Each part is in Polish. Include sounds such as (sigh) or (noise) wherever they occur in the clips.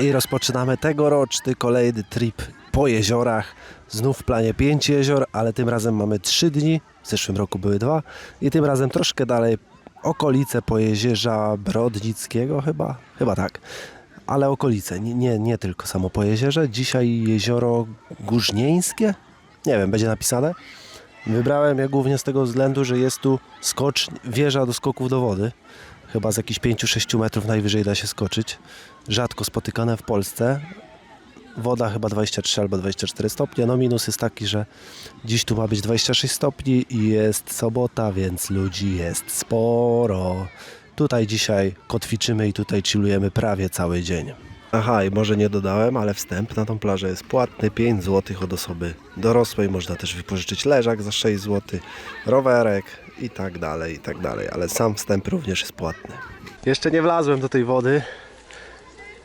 I rozpoczynamy tegoroczny kolejny trip po jeziorach. Znów w planie 5 jezior, ale tym razem mamy 3 dni. W zeszłym roku były dwa. I tym razem troszkę dalej okolice Pojezierza Brodnickiego chyba. Chyba tak. Ale okolice, nie, nie, nie tylko samo Pojezierze. Dzisiaj jezioro Górznieńskie. Nie wiem, będzie napisane. Wybrałem je głównie z tego względu, że jest tu skocz, wieża do skoków do wody. Chyba z jakichś 5-6 metrów najwyżej da się skoczyć. Rzadko spotykane w Polsce. Woda chyba 23 albo 24 stopnie. No minus jest taki, że dziś tu ma być 26 stopni i jest sobota, więc ludzi jest sporo. Tutaj dzisiaj kotwiczymy i tutaj chillujemy prawie cały dzień. Aha, i może nie dodałem, ale wstęp na tą plażę jest płatny 5 zł od osoby dorosłej. Można też wypożyczyć leżak za 6 zł, rowerek i tak dalej, i tak dalej. Ale sam wstęp również jest płatny. Jeszcze nie wlazłem do tej wody.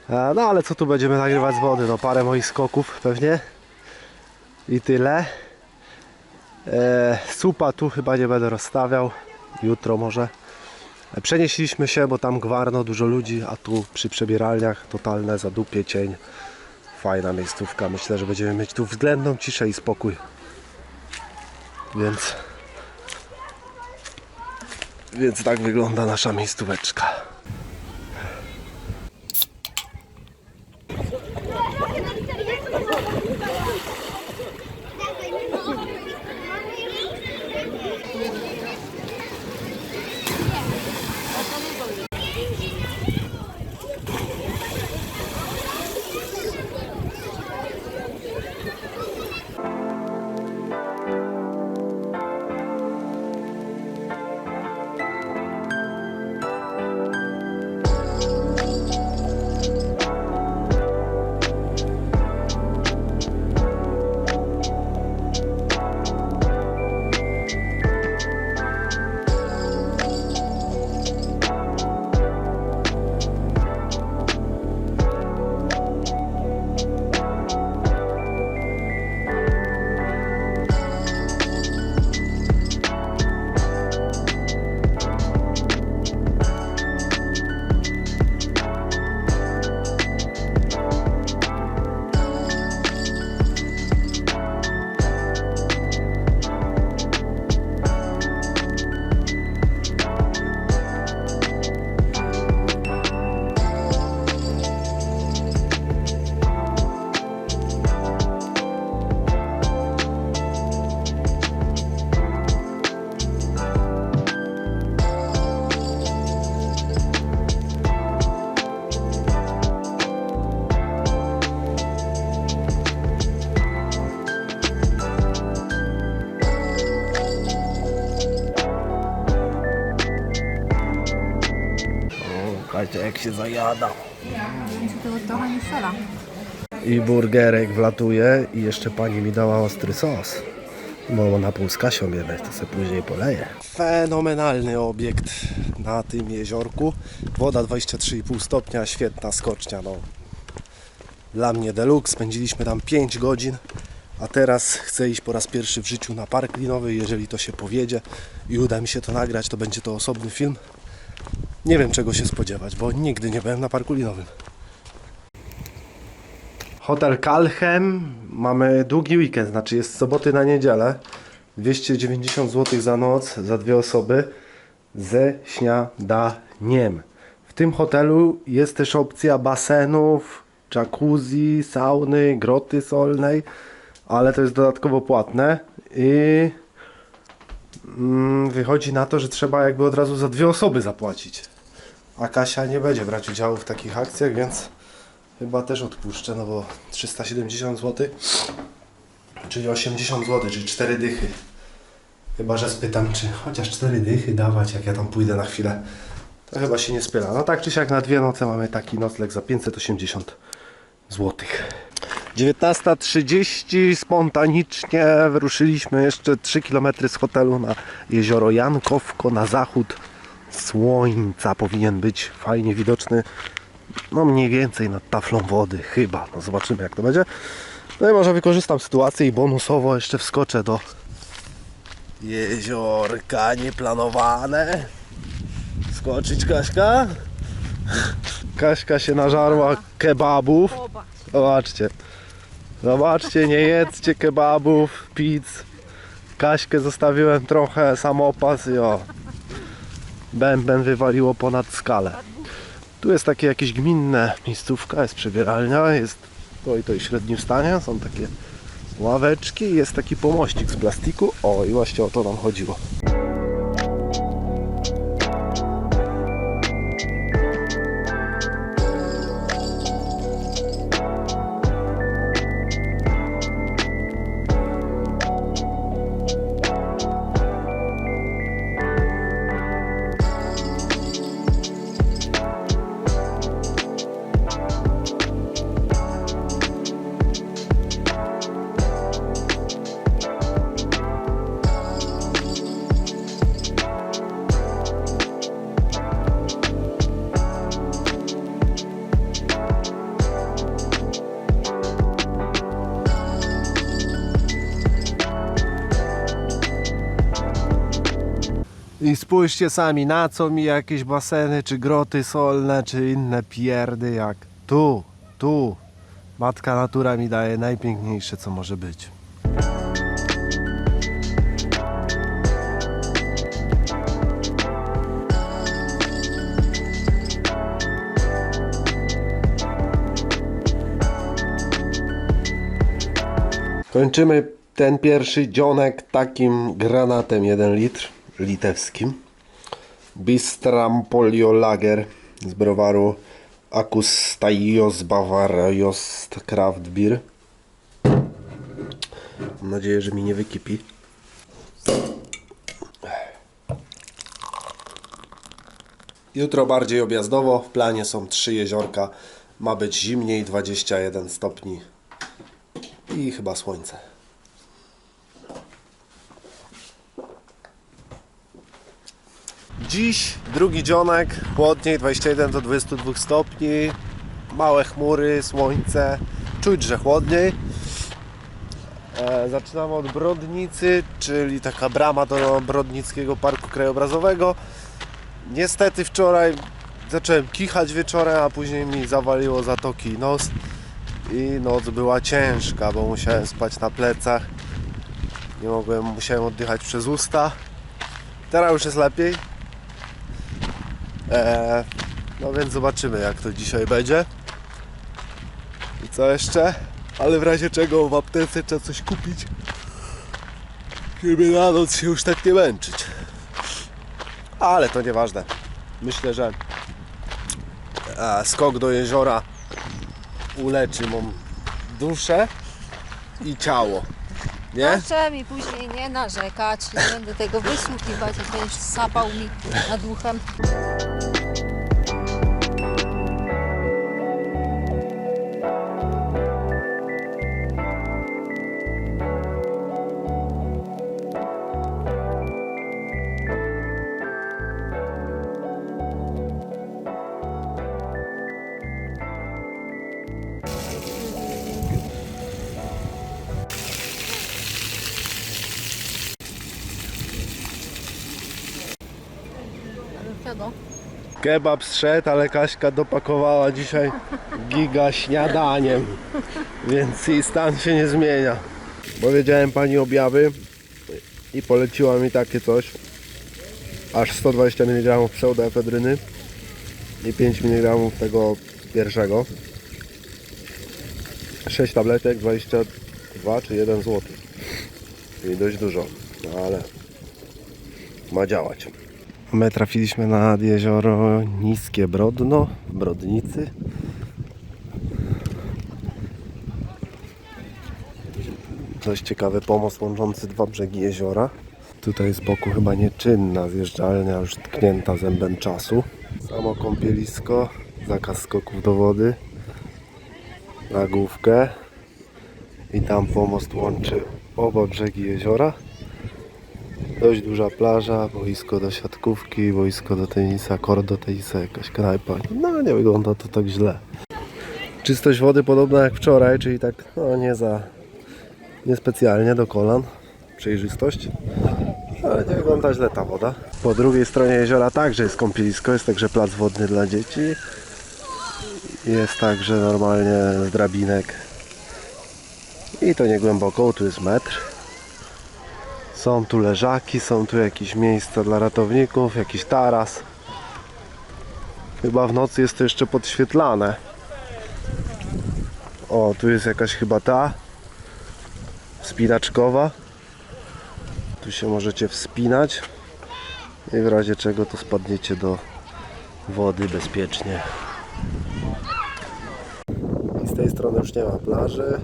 A, No ale co tu będziemy nagrywać z wody? No parę moich skoków pewnie. I tyle. E, supa tu chyba nie będę rozstawiał. Jutro może. E, Przenieśliśmy się, bo tam gwarno, dużo ludzi, a tu przy przebieralniach totalne zadupie, cień. Fajna miejscówka. Myślę, że będziemy mieć tu względną ciszę i spokój. Więc... Więc tak wygląda nasza miejscóweczka. Burgerek wlatuje i jeszcze pani mi dała ostry sos. Bo na pół z Kasią jemy, to sobie później poleję. Fenomenalny obiekt na tym jeziorku. Woda 23,5 stopnia, świetna skocznia. No. Dla mnie deluxe, spędziliśmy tam 5 godzin. A teraz chcę iść po raz pierwszy w życiu na park linowy. Jeżeli to się powiedzie i uda mi się to nagrać, to będzie to osobny film. Nie wiem czego się spodziewać, bo nigdy nie byłem na parku linowym. Hotel Kalchem. Mamy długi weekend, znaczy jest soboty na niedzielę. 290 zł za noc, za dwie osoby ze śniadaniem. W tym hotelu jest też opcja basenów, jacuzzi, sauny, groty solnej, ale to jest dodatkowo płatne i mm, wychodzi na to, że trzeba jakby od razu za dwie osoby zapłacić. A Kasia nie będzie brać udziału w takich akcjach, więc chyba też odpuszczę, no bo 370 zł, czyli 80 zł, czyli 4 dychy. Chyba, że spytam, czy chociaż 4 dychy dawać, jak ja tam pójdę na chwilę. To chyba się nie spyla. No tak czy siak na dwie noce mamy taki nocleg za 580 zł. 19.30 spontanicznie wyruszyliśmy jeszcze 3 km z hotelu na jezioro Jankowko na zachód słońca powinien być fajnie widoczny no mniej więcej nad taflą wody chyba, no zobaczymy jak to będzie no i może wykorzystam sytuację i bonusowo jeszcze wskoczę do jeziorka nieplanowane skoczyć Kaśka Kaśka się nażarła kebabów. Zobaczcie. Zobaczcie, nie jedzcie kebabów, pizz. Kaśkę zostawiłem trochę, samopas i o. Bęben wywaliło ponad skalę. Tu jest takie jakieś gminne miejscówka, jest przebieralnia, jest to i to i średnim stanie, są takie ławeczki jest taki pomościk z plastiku. O, i właśnie o to nam chodziło. I spójrzcie sami, na co mi jakieś baseny, czy groty solne, czy inne pierdy, jak tu, tu. Matka natura mi daje najpiękniejsze, co może być. Kończymy ten pierwszy dzionek takim granatem 1 litr litewskim. Bistram Polio Lager z browaru Akustaios Bavarios Craft Beer. Mam nadzieję, że mi nie wykipi. Jutro bardziej objazdowo. W planie są trzy jeziorka. Ma być zimniej, 21 stopni i chyba słońce. Dziś drugi dzionek, chłodniej 21 do 22 stopni, małe chmury, słońce, czuć, że chłodniej. E, zaczynamy od Brodnicy, czyli taka brama do Brodnickiego Parku Krajobrazowego. Niestety wczoraj zacząłem kichać wieczorem, a później mi zawaliło zatoki nos i noc była ciężka, bo musiałem spać na plecach. Nie mogłem, musiałem oddychać przez usta. Teraz już jest lepiej. Eee, no więc zobaczymy jak to dzisiaj będzie. I co jeszcze? Ale w razie czego w aptece trzeba coś kupić. Żeby na noc się już tak nie męczyć. Ale to nieważne. Myślę, że e, skok do jeziora uleczy mą duszę i ciało. Nie? Proszę mi później nie narzekać, nie będę tego wysłuchiwać i będziesz sapał mi nad uchem. Siado. Kebab zszedł, ale Kaśka dopakowała dzisiaj giga śniadaniem, więc jej stan się nie zmienia. Powiedziałem pani objawy i poleciła mi takie coś. Aż 120 mg pseudoefedryny i 5 mg tego pierwszego. 6 tabletek, 22 czy 1 zł. Czyli dość dużo, no ale ma działać. My trafiliśmy nad jezioro Niskie Brodno w Brodnicy. Dość ciekawy pomost łączący dwa brzegi jeziora. Tutaj z boku chyba nieczynna zjeżdżalnia, już tknięta zębem czasu. Samo kąpielisko, zakaz skoków do wody, na główkę i tam pomost łączy oba brzegi jeziora. Dość duża plaża, boisko do siatkówki, boisko do tenisa, kort do tenisa, jakaś knajpa. No nie wygląda to tak źle. Czystość wody podobna jak wczoraj, czyli tak no nie za niespecjalnie do kolan. Przejrzystość. Ale nie wygląda źle ta woda. Po drugiej stronie jeziora także jest kąpielisko, jest także plac wodny dla dzieci. Jest także normalnie z drabinek. I to nie głęboko, tu jest metr. Są tu leżaki, są tu jakieś miejsca dla ratowników, jakiś taras. Chyba w nocy jest to jeszcze podświetlane. O, tu jest jakaś chyba ta wspinaczkowa. Tu się możecie wspinać i w razie czego to spadniecie do wody bezpiecznie. I z tej strony już nie ma plaży,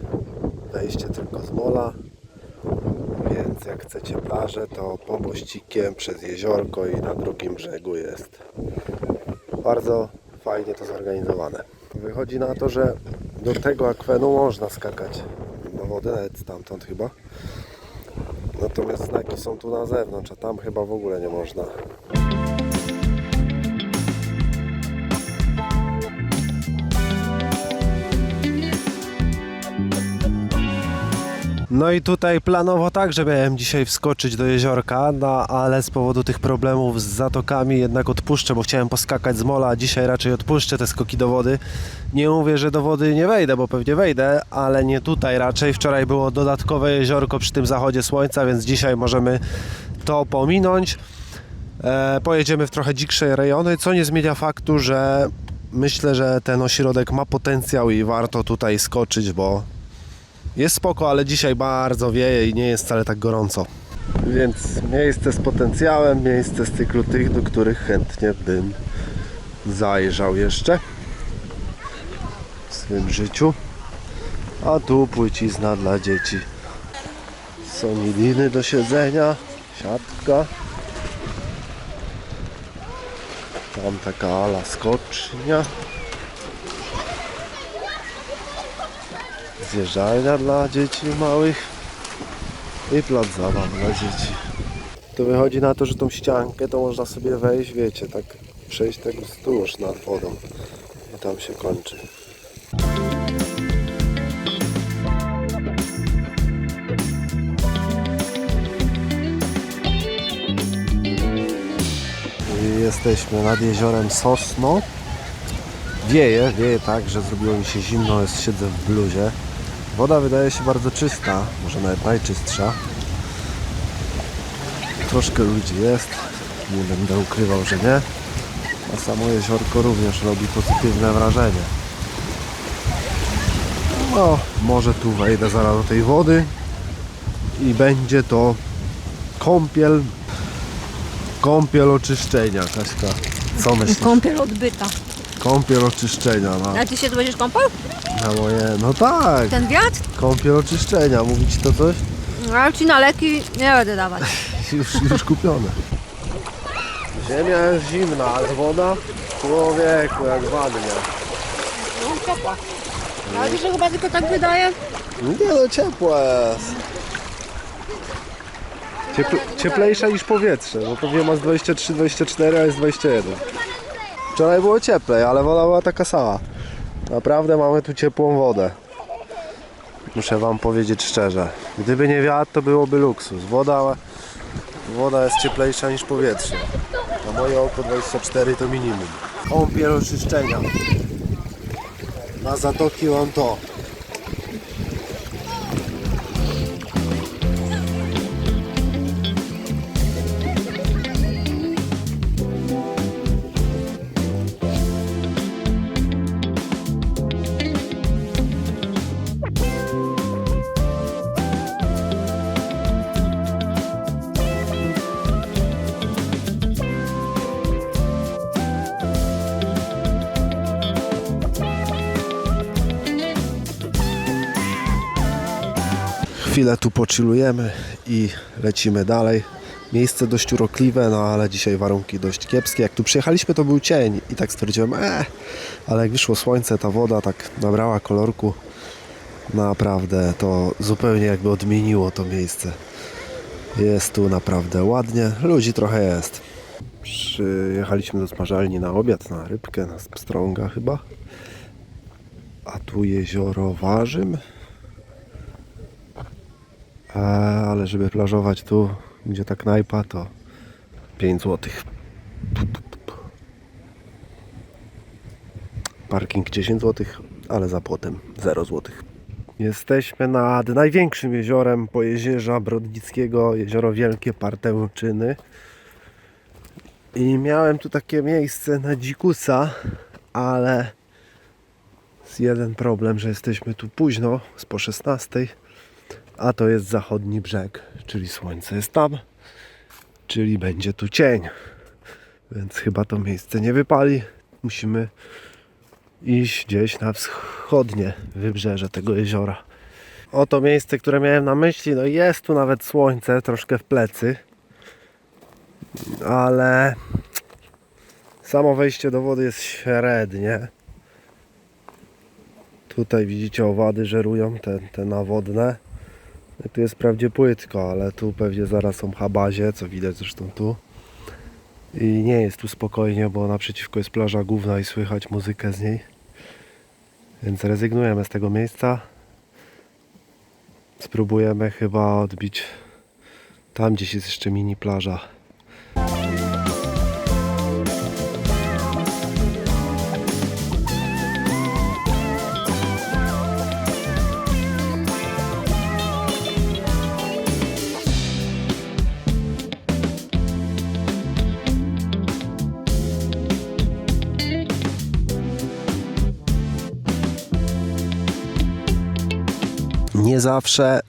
wejście tylko z mola. Więc jak chcecie plażę, to po mościkiem przez jeziorko i na drugim brzegu jest. Bardzo fajnie to zorganizowane. Wychodzi na to, że do tego akwenu można skakać do wody, nawet stamtąd chyba. Natomiast znaki są tu na zewnątrz, a tam chyba w ogóle nie można. No i tutaj planowo tak, że miałem dzisiaj wskoczyć do jeziorka, no ale z powodu tych problemów z zatokami jednak odpuszczę, bo chciałem poskakać z mola, a dzisiaj raczej odpuszczę te skoki do wody. Nie mówię, że do wody nie wejdę, bo pewnie wejdę, ale nie tutaj raczej. Wczoraj było dodatkowe jeziorko przy tym zachodzie słońca, więc dzisiaj możemy to pominąć. E, pojedziemy w trochę dziksze rejony, co nie zmienia faktu, że myślę, że ten ośrodek ma potencjał i warto tutaj skoczyć, bo jest spoko, ale dzisiaj bardzo wieje i nie jest wcale tak gorąco. Więc miejsce z potencjałem, miejsce z cyklu tych, do których chętnie bym zajrzał jeszcze w swym życiu. A tu płycizna dla dzieci. Są miliny do siedzenia, siatka. Tam taka ala skocznia. Zjeżdżalnia dla dzieci małych i plac zabaw dla dzieci. To wychodzi na to, że tą ściankę to można sobie wejść, wiecie, tak przejść tego wzdłuż nad wodą i tam się kończy. Jesteśmy nad jeziorem Sosno. Wieje, wieje tak, że zrobiło mi się zimno, jest, siedzę w bluzie. Woda wydaje się bardzo czysta, może nawet najczystsza. Troszkę ludzi jest, nie będę ukrywał, że nie. A samo jeziorko również robi pozytywne wrażenie. No, może tu wejdę zaraz do tej wody i będzie to kąpiel, kąpiel oczyszczenia. Kaśka, co myślisz? Kąpiel odbyta. Kąpiel oczyszczenia, no. A ty się tu będziesz kąpał? Na moje, no tak, Ten wiatr? kąpiel oczyszczenia, mówi ci to coś? A ci na leki nie będę dawać. (laughs) Już, już kupione. Ziemia jest zimna, a woda? Człowieku, jak ładnie. No ciepła. Ale mi się chyba tylko tak wydaje. Nie no, ciepła jest. Ciepl cieplejsza niż powietrze, bo pewnie ma z 23-24, a jest 21. Wczoraj było cieplej, ale woda była taka sama. Naprawdę mamy tu ciepłą wodę. Muszę wam powiedzieć szczerze. Gdyby nie wiatr, to byłoby luksus. Woda, woda jest cieplejsza niż powietrze. Na moje oko 24 to minimum. Kąpiel oczyszczenia. Na zatoki mam to. Chwilę tu pochillujemy i lecimy dalej. Miejsce dość urokliwe, no ale dzisiaj warunki dość kiepskie. Jak tu przyjechaliśmy, to był cień i tak stwierdziłem, e, ale jak wyszło słońce, ta woda tak nabrała kolorku. Naprawdę to zupełnie jakby odmieniło to miejsce. Jest tu naprawdę ładnie, ludzi trochę jest. Przyjechaliśmy do smażalni na obiad, na rybkę, na pstrąga chyba. A tu jezioro Warzym. Ale żeby plażować tu, gdzie ta knajpa, to 5 zł. Parking 10 zł, ale za płotem 0 zł. Jesteśmy nad największym jeziorem Pojezierza Brodnickiego, jezioro Wielkie Partełczyny. I miałem tu takie miejsce na dzikusa, ale jest jeden problem, że jesteśmy tu późno, z po 16, a to jest zachodni brzeg, czyli słońce jest tam, czyli będzie tu cień. Więc chyba to miejsce nie wypali. Musimy iść gdzieś na wschodnie wybrzeże tego jeziora. Oto miejsce, które miałem na myśli. No jest tu nawet słońce, troszkę w plecy. Ale samo wejście do wody jest średnie. Tutaj widzicie owady żerują, te, te nawodne. Tu jest wprawdzie płytko, ale tu pewnie zaraz są habazie, co widać zresztą tu. I nie jest tu spokojnie, bo naprzeciwko jest plaża główna i słychać muzykę z niej. Więc rezygnujemy z tego miejsca. Spróbujemy chyba odbić tam gdzieś jest jeszcze mini plaża. Nie zawsze,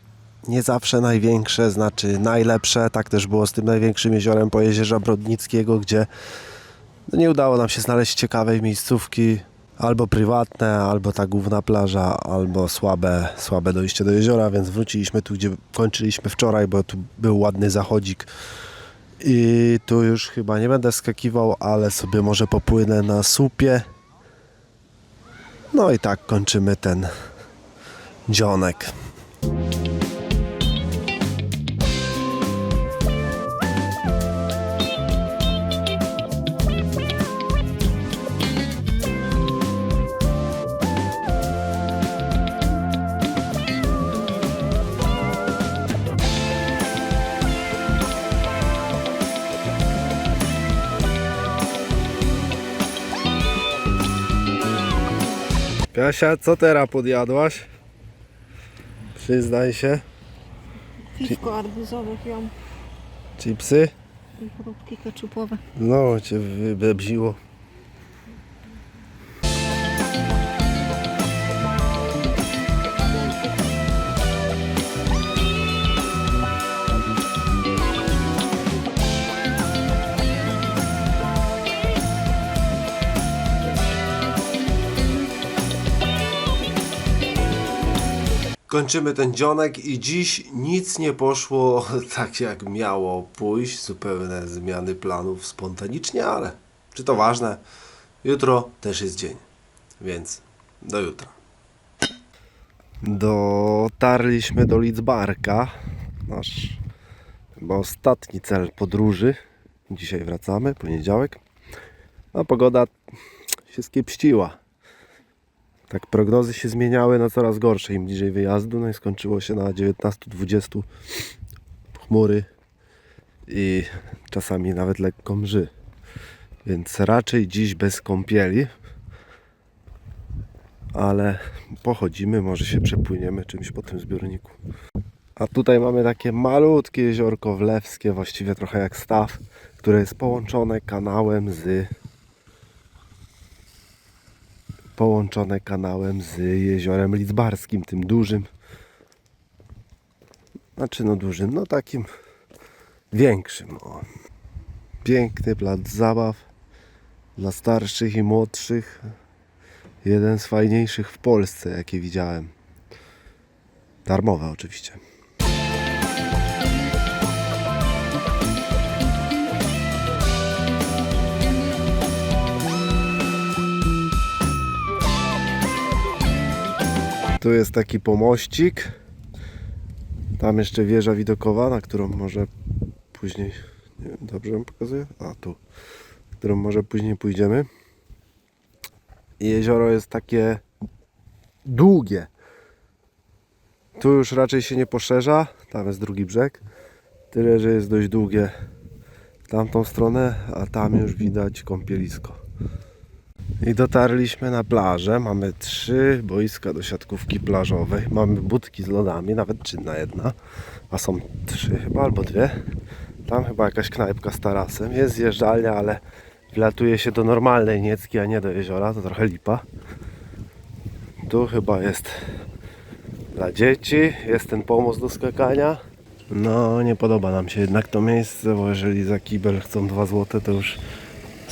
nie zawsze największe znaczy najlepsze. Tak też było z tym największym jeziorem Pojezierza Brodnickiego, gdzie no nie udało nam się znaleźć ciekawej miejscówki. Albo prywatne, albo ta główna plaża, albo słabe, słabe dojście do jeziora, więc wróciliśmy tu, gdzie kończyliśmy wczoraj, bo tu był ładny zachodzik. I tu już chyba nie będę skakiwał, ale sobie może popłynę na słupie. No i tak kończymy ten dzionek. Kasia, co teraz podjadłaś? Przyznaj się. Piwko arbuzowe piłam Chipsy? i próbki keczupowe. No, cię wybebziło. Kończymy ten dzionek i dziś nic nie poszło (laughs) tak jak miało pójść. Zupełne zmiany planów spontanicznie, ale czy to ważne? Jutro też jest dzień, więc do jutra. Dotarliśmy do Lidzbarka, nasz chyba ostatni cel podróży. Dzisiaj wracamy, poniedziałek. A pogoda się skiepściła. Tak prognozy się zmieniały na coraz gorsze im bliżej wyjazdu, no i skończyło się na 19-20 chmury i czasami nawet lekko mrzy. Więc raczej dziś bez kąpieli, ale pochodzimy, może się przepłyniemy czymś po tym zbiorniku. A tutaj mamy takie malutkie jeziorko wlewskie, właściwie trochę jak staw, które jest połączone kanałem z połączone kanałem z jeziorem Lidzbarskim, tym dużym. Znaczy no dużym, no takim większym. O. Piękny plac zabaw dla starszych i młodszych. Jeden z fajniejszych w Polsce, jakie widziałem. Darmowe oczywiście. Tu jest taki pomościk. Tam jeszcze wieża widokowa, na którą może później. Nie wiem, dobrze ją pokazuję? A tu. Którą może później pójdziemy. I jezioro jest takie długie. Tu już raczej się nie poszerza. Tam jest drugi brzeg. Tyle, że jest dość długie w tamtą stronę, a tam już widać kąpielisko. I dotarliśmy na plażę. Mamy trzy boiska do siatkówki plażowej. Mamy budki z lodami, nawet czynna jedna. A są trzy chyba, albo dwie. Tam chyba jakaś knajpka z tarasem. Jest zjeżdżalnia, ale wlatuje się do normalnej Niecki, a nie do jeziora. To trochę lipa. Tu chyba jest dla dzieci. Jest ten pomost do skakania. No, nie podoba nam się jednak to miejsce, bo jeżeli za kibel chcą 2 zł, to już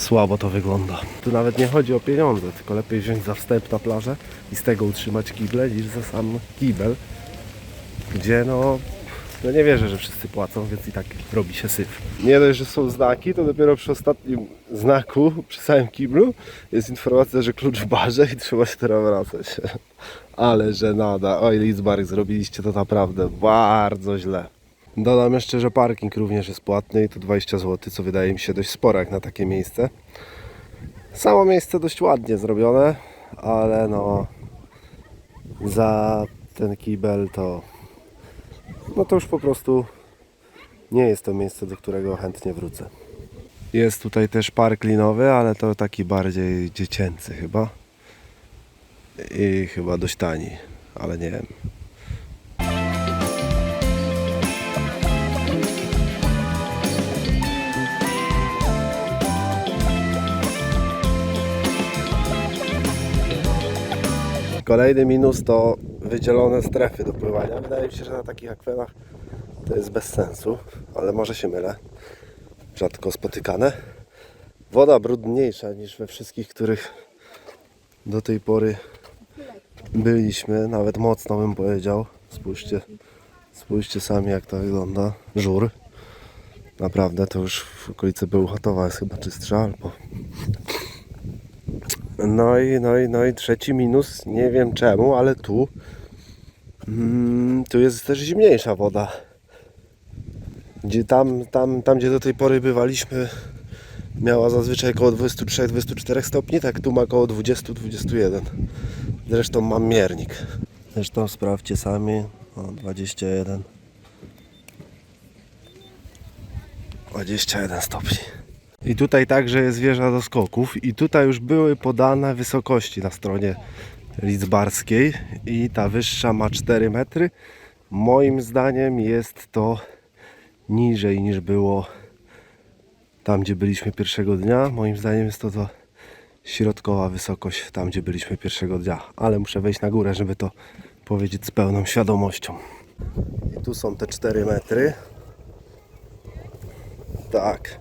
słabo to wygląda. Tu nawet nie chodzi o pieniądze, tylko lepiej wziąć za wstęp na plażę i z tego utrzymać kible niż za sam kibel, gdzie no, no nie wierzę, że wszyscy płacą, więc i tak robi się syf. Nie dość, że są znaki, to dopiero przy ostatnim znaku, przy samym kiblu jest informacja, że klucz w barze i trzeba się teraz wracać. (laughs) Ale że nada. Oj, Lidzbark, zrobiliście to naprawdę bardzo źle. Dodam jeszcze, że parking również jest płatny i to 20 zł, co wydaje mi się dość sporo jak na takie miejsce. Samo miejsce dość ładnie zrobione, ale no za ten kibel to no to już po prostu nie jest to miejsce, do którego chętnie wrócę. Jest tutaj też park linowy, ale to taki bardziej dziecięcy chyba. I chyba dość tani, ale nie wiem. Kolejny minus to wydzielone strefy do pływania. Wydaje mi się, że na takich akwenach to jest bez sensu, ale może się mylę. Rzadko spotykane. Woda brudniejsza niż we wszystkich, których do tej pory byliśmy. Nawet mocno bym powiedział. Spójrzcie, spójrzcie sami jak to wygląda. Żur. Naprawdę to już w okolicy Bełchatowa jest chyba czystsza albo no i, no i, no i trzeci minus, nie wiem czemu, ale tu mm, tu jest też zimniejsza woda. Gdzie tam, tam, tam, gdzie do tej pory bywaliśmy, miała zazwyczaj około 23-24 stopni, tak tu ma około 20-21. Zresztą mam miernik. Zresztą sprawdźcie sami, o 21. 21 stopni. I tutaj także jest wieża do skoków i tutaj już były podane wysokości na stronie lidzbarskiej i ta wyższa ma 4 metry. Moim zdaniem jest to niżej niż było tam, gdzie byliśmy pierwszego dnia. Moim zdaniem jest to to środkowa wysokość tam, gdzie byliśmy pierwszego dnia. Ale muszę wejść na górę, żeby to powiedzieć z pełną świadomością. I tu są te 4 metry. Tak,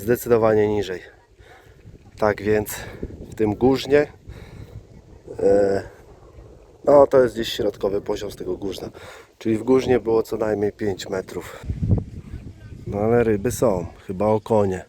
zdecydowanie niżej. Tak więc w tym górznie e, no to jest gdzieś środkowy poziom z tego górzna. Czyli w górznie było co najmniej 5 metrów. No ale ryby są, chyba okonie.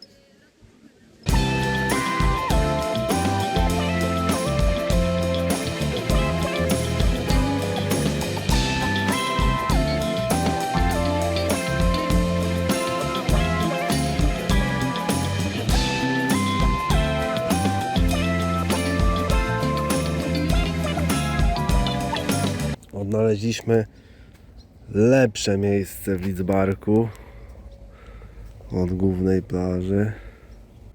Odnaleźliśmy lepsze miejsce w Lidzbarku od głównej plaży.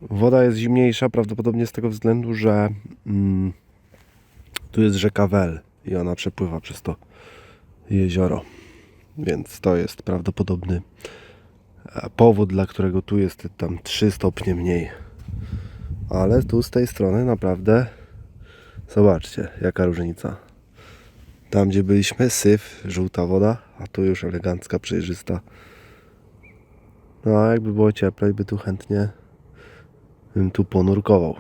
Woda jest zimniejsza prawdopodobnie z tego względu, że mm, tu jest rzeka Wel i ona przepływa przez to jezioro. Więc to jest prawdopodobny e, powód, dla którego tu jest tam 3 stopnie mniej. Ale tu z tej strony naprawdę zobaczcie jaka różnica. Tam gdzie byliśmy, syf, żółta woda, a tu już elegancka, przejrzysta. No a jakby było cieplej, by tu chętnie bym tu ponurkował.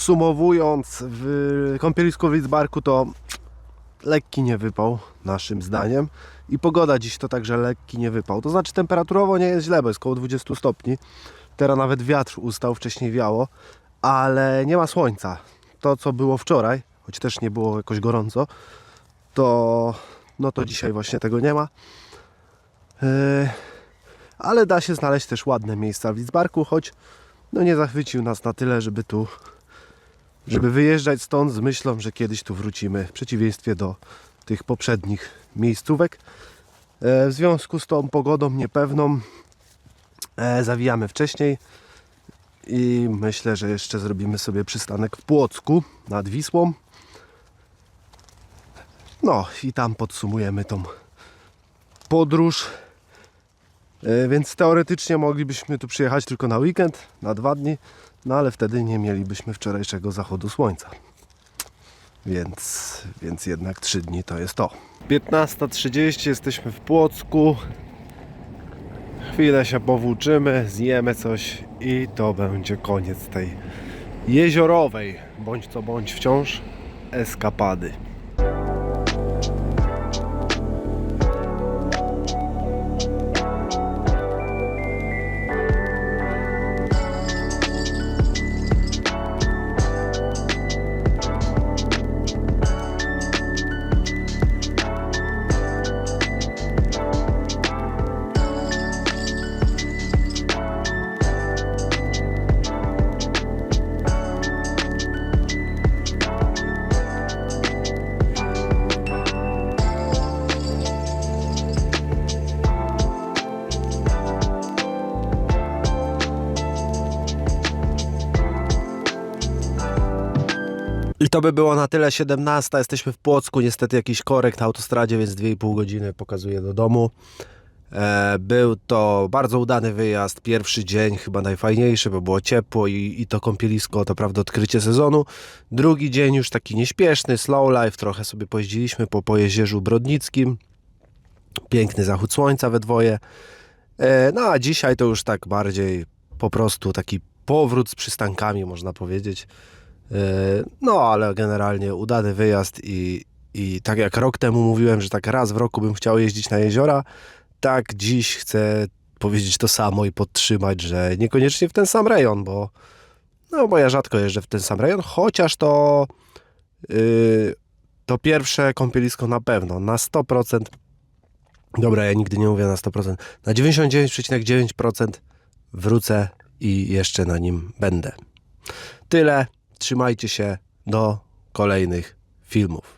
Podsumowując, w kąpielisku w Lidzbarku to lekki nie wypał, naszym zdaniem. i pogoda dziś to także lekki nie wypał. To znaczy temperaturowo nie jest źle, bo jest około 20 stopni. Teraz nawet wiatr ustał, wcześniej wiało, ale nie ma słońca. To co było wczoraj, choć też nie było jakoś gorąco, to no to dzisiaj właśnie tego nie ma. Yy, ale da się znaleźć też ładne miejsca w Lidzbarku, choć no nie zachwycił nas na tyle, żeby tu żeby wyjeżdżać stąd z myślą, że kiedyś tu wrócimy, w przeciwieństwie do tych poprzednich miejscówek. E, W związku z tą pogodą niepewną e, zawijamy wcześniej i myślę, że jeszcze zrobimy sobie przystanek w Płocku nad Wisłą. No i tam podsumujemy tą podróż. E, Więc teoretycznie moglibyśmy tu przyjechać tylko na weekend, na dwa dni, no ale wtedy nie mielibyśmy wczorajszego zachodu słońca. Więc, więc jednak trzy dni to jest to. 15.30 jesteśmy w Płocku. Chwilę się powłóczymy, zjemy coś i to będzie koniec tej jeziorowej, bądź co bądź wciąż, eskapady. To by było na tyle 17. Jesteśmy w Płocku. Niestety jakiś korek na autostradzie, więc 2,5 godziny pokazuję do domu. E, Był to bardzo udany wyjazd. Pierwszy dzień chyba najfajniejszy, bo było ciepło i, i to kąpielisko to prawda odkrycie sezonu. Drugi dzień już taki nieśpieszny, slow life. Trochę sobie pojeździliśmy po, po jezierzu Brodnickim. Piękny zachód słońca we dwoje. E, No a dzisiaj to już tak bardziej po prostu taki powrót z przystankami można powiedzieć. E, No, ale generalnie udany wyjazd i, i tak jak rok temu mówiłem, że tak raz w roku bym chciał jeździć na jeziora, tak dziś chcę powiedzieć to samo i podtrzymać, że niekoniecznie w ten sam rejon, bo no bo ja rzadko jeżdżę w ten sam rejon, chociaż to yy, to pierwsze kąpielisko na pewno, na 100%, dobra, ja nigdy nie mówię na 100%, na 99,9% wrócę i jeszcze na nim będę. Tyle. Trzymajcie się do kolejnych filmów.